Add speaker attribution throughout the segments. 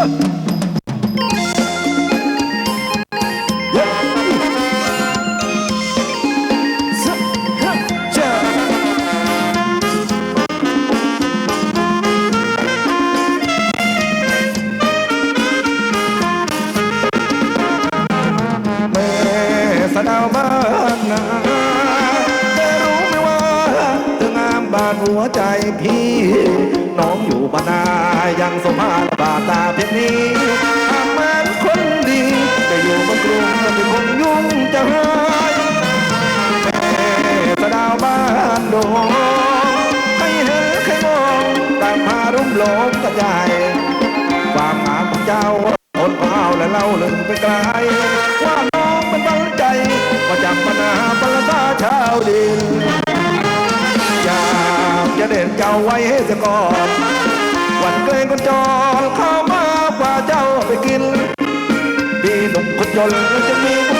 Speaker 1: หมว่าเธองามบาดหัวใจพี่ น้องอยู่บ้านายังสมภารบาตาเพียงนี้หากแมนคนดีจะอยู่บนกรุงจะเป็นคนยุ่งจะหายแม่สดาวบ้านโดงใครเห็นใครมองต่างพารุ่มหลงกระจายความงาของเจ้าคนของเราและเล่าลืมไปไกลว่าน้องเป็นบังใจมาจากปัญหาปรตาชาวดิน เจ้าไว้ให้สก่อนวันเกรงคนจนเข้ามากว่าเจ้าไปกินดีหนุ่มคนจนจะมีทุกคน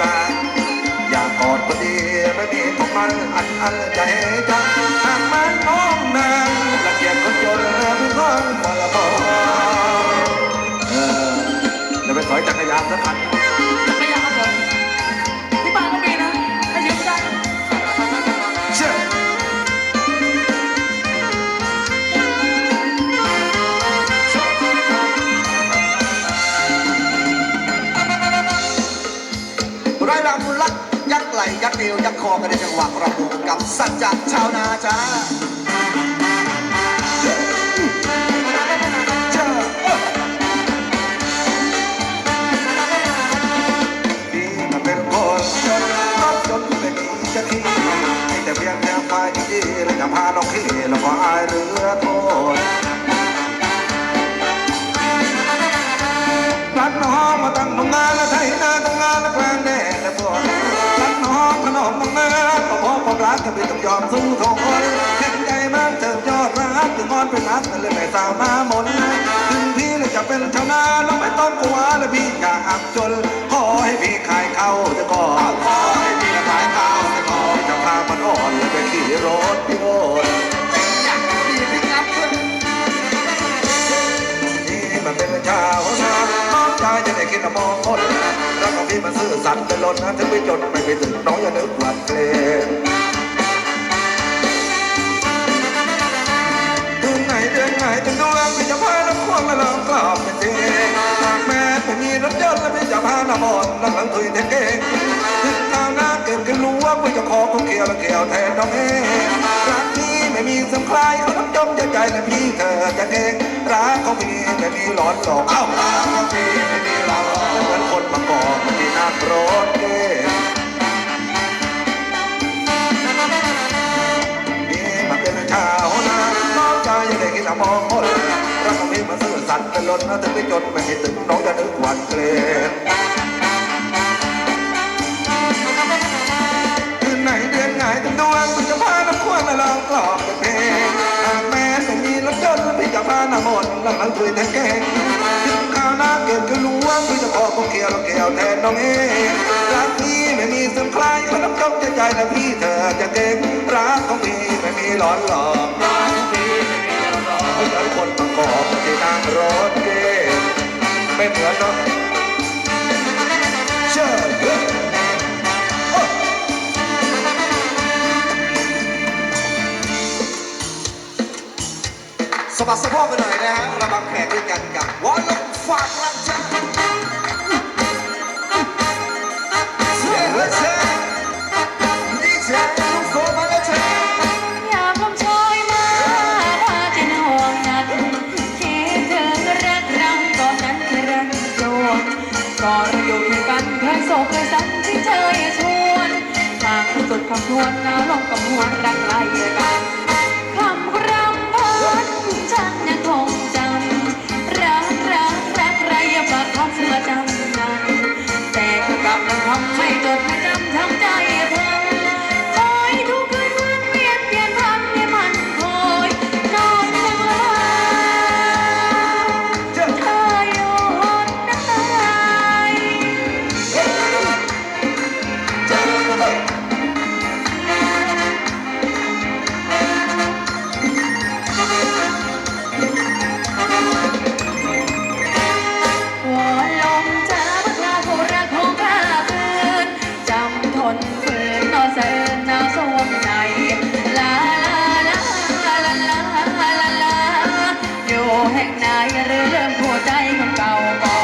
Speaker 1: สาอยา
Speaker 2: กกอ
Speaker 3: ด
Speaker 2: คนดีไม่มีของมันอันอันใจจังหากมันน้องนางละเกียดคนจนเป็นคนบละบอเออเดี๋ยวไปถอยจักรยานสักคัน
Speaker 3: ยัก
Speaker 2: เอวยักคอกันในจังหวะระบุกับสัจจะชาวนาจ้าเชื่อดีมันเป็นคนจนต้องม่มีจะขี้ให้แต่เพียงายดีแล้วจะพาน้องขี้แล้วก็อายเรือโทษรักน้องมาตั้งทำงานและไทยนาทำงานและแฟนแน่และปวดรัก น้องนมน้องนาก็เพราะความรักจะไม่ต้องยอมสู้ทนเห็นใจมากเติมยอดรักถึงงอนเป็นรักแต่เลยไม่สามารถหมดถึงพี่เลยจะเป็นชาวนาน้องไม่ต้องกลัวและพี่อย่าอับจนขอให้พี่ขายข้าวจะก่อนขอให้พี่ขายข้าวจะก่อนจะพามันอ่อนเลยไปขี่รถพี่โอน มันซื่อสัตย์เป็นล้นนะถึงไม่จนไม่ไปถึงน้องอย่านึกหวัดเกรงถึงไหนเดือนไหนถึงดวงพี่จะพาน้ำควงมาลองกรอบเป็นเองหากแม้ไม่มีรถยนต์แล้วพี่จะพาน้ำมนต์นั่งหลังตุยเทนเก่งถึงข้าวหน้าเกิดขึ้นรู้ว่าพี่จะขอของเกี่ยวและเกี่ยวแทนน้องเองรักนี้ไม่มีสำคลายเอาน้ำจมใจใจและพี่เธอจะเองรักของพี่ไม่มีหลอนหลอกเอ้ารักของพี่ไม่มีหลอนหลอก มือนคนมากอนที่นั่งรถเก่งนี่มาเป็นชาวนาน้องใจยังได้กินมองคนรักของพี่มันซื่อสัตย์เป็นล้นนะถึงไม่จนไม่ให้ถึงน้องจะนึกหวันเกรง ละพาน้ำมนต์แล้วมันคุยแทนแกงถึงข้าวหน้าเกิดคือล้วงคือจะขอของเกี่ยวแล้วเกี่ยวแทนน้องเองรักพี่ไม่มีสังใครเพราะน้ำจมใจใจนะพี่เธอจะเก่งรักของพี่ไม่มีหลอนหลอก
Speaker 3: ร้านดีไม่มีหลอนหลอก
Speaker 2: เหมือนคนประกอบที่นั่งรถเก๋งไม่เหมือนเนาะ บัดสะโพกกันหน่อยนะฮะระบำแขกด้วยกันกับวอลลุ่มฝากรักจ้าเสียหัวใจดีใจทุกคนมแล้วเธอ
Speaker 4: ยามลมโชยมาพาจนห่วงนักคิดถึงรักเรก่อนนั้นรักโยนก่อนอยู่ด้วยกันเคยโศกเคสันที่เธยชวนหากสุดคำทวนนะลงกับหวนรักไล่กัน 着那 นายเริ่มงหัวใจคนเก่า
Speaker 2: บอก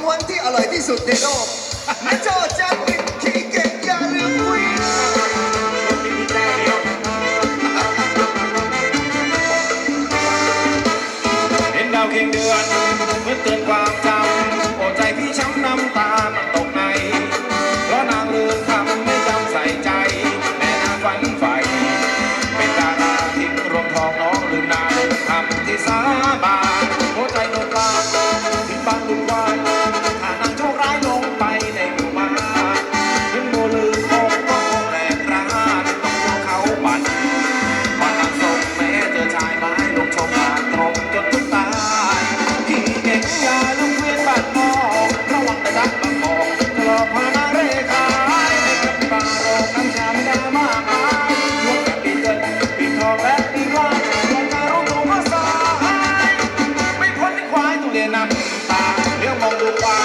Speaker 2: ม้วนที่อร่อยที่สุดในโลกแม่
Speaker 1: โจ้จังคิดเก่งอย่าลืมวิ่ง น้ำตาเดี๋ยวมองดูฟ้า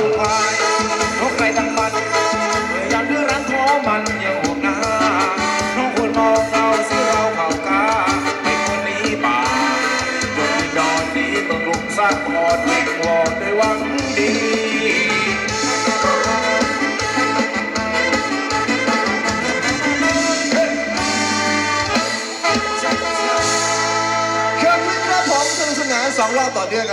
Speaker 1: ผูกพันนดังบันเมื่อยามเรือรังคอมันยังออกหน้น้องควมองเราสิเราเข่ากาไม่ควนีป่าจนดอนนี้ต้องลุกสร้างพอดไม่วอดดยหวังดี
Speaker 3: สองรอบต่อเนื่องกัน